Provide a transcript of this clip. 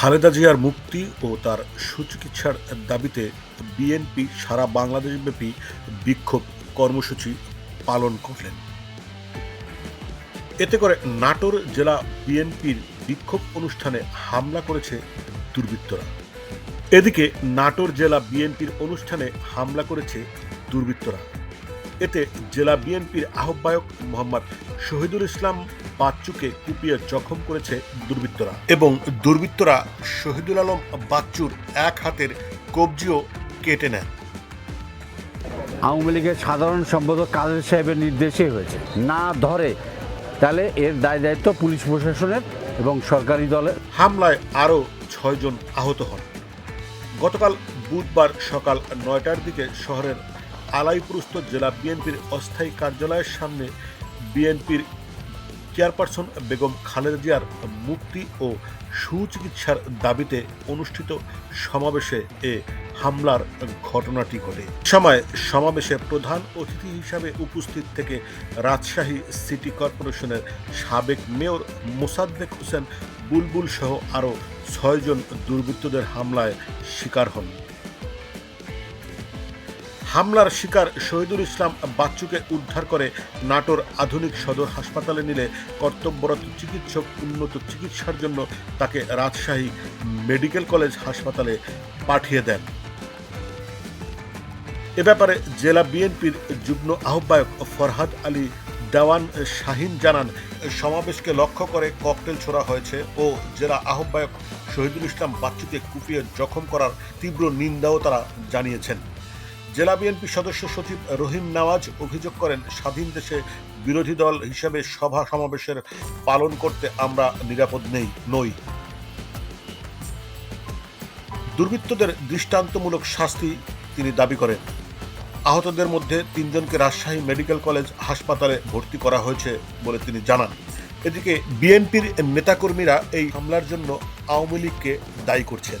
খালেদা জিয়ার মুক্তি ও তার সুচিকিৎসার দাবিতে বিএনপি সারা বাংলাদেশব্যাপী বিক্ষোভ কর্মসূচি পালন করলেন। এতে করে নাটোর জেলা বিএনপির বিক্ষোভ অনুষ্ঠানে হামলা করেছে দুর্বৃত্তরা। এদিকে নাটোর জেলা বিএনপির অনুষ্ঠানে হামলা করেছে দুর্বৃত্তরা। এতে জেলা বিএনপির আহ্বায়ক মোহাম্মদ শহীদুল ইসলাম বাচ্চুকে কুপিয়ে জখম করেছে দুর্বৃত্তরা। এবং দুর্বৃত্তরা শহীদুল আলম বাচ্চুর এক হাতের কবজিও কেটে নেন। আওয়ামী লীগের সাধারণ সম্পাদক কাদের সাহেবের নির্দেশে হয়েছে। না ধরে তাহলে এর দায় দায়িত্ব পুলিশ প্রশাসনের এবং সরকারি দলের। হামলায় আরও ছয়জন আহত হন। গতকাল বুধবার সকাল নয়টার দিকে শহরের আলাইপুরস্ত জেলা বিএনপির অস্থায়ী কার্যালয়ের সামনে বিএনপির চেয়ারপারসন বেগম খালেদা জিয়ার মুক্তি ও সুচিকিৎসার দাবিতে অনুষ্ঠিত সমাবেশে এ হামলার ঘটনাটি ঘটে। সময় সমাবেশে প্রধান অতিথি হিসাবে উপস্থিত থেকে রাজশাহী সিটি কর্পোরেশনের সাবেক মেয়র মোসাদ্দেক হোসেন বুলবুল সহ আরও ছয়জন দুর্বৃত্তদের হামলায় শিকার হন। হামলার শিকার শহীদুল ইসলাম বাচ্চুকে উদ্ধার করে নাটোর আধুনিক সদর হাসপাতালে নিলে কর্তব্যরত চিকিৎসক উন্নত চিকিৎসার জন্য তাকে রাজশাহী মেডিকেল কলেজ হাসপাতালে পাঠিয়ে দেন। এ ব্যাপারে জেলা বিএনপির যুগ্ম আহ্বায়ক ফরহাদ আলী দেওয়ান শাহিন জানান, সমাবেশকে লক্ষ্য করে ককটেল ছোড়া হয়েছে ও জেলা আহ্বায়ক শহীদুল ইসলাম বাচ্চুকে কুপিয়ে জখম করার তীব্র নিন্দাও তারা জানিয়েছেন। জেলা বিএনপি সদস্য সচিব রহিম নওয়াজ অভিযোগ করেন, স্বাধীন দেশে বিরোধী দল হিসেবে সভা সমাবেশের পালন করতে আমরা নিরাপদ নেই, নই। দুর্বৃত্তদের দৃষ্টান্তমূলক শাস্তি তিনি দাবি করেন। আহতদের মধ্যে তিনজনকে রাজশাহী মেডিকেল কলেজ হাসপাতালে ভর্তি করা হয়েছে বলে তিনি জানান। এদিকে বিএনপির নেতাকর্মীরা এই হামলার জন্য আওয়ামী লীগকে দায়ী করছেন।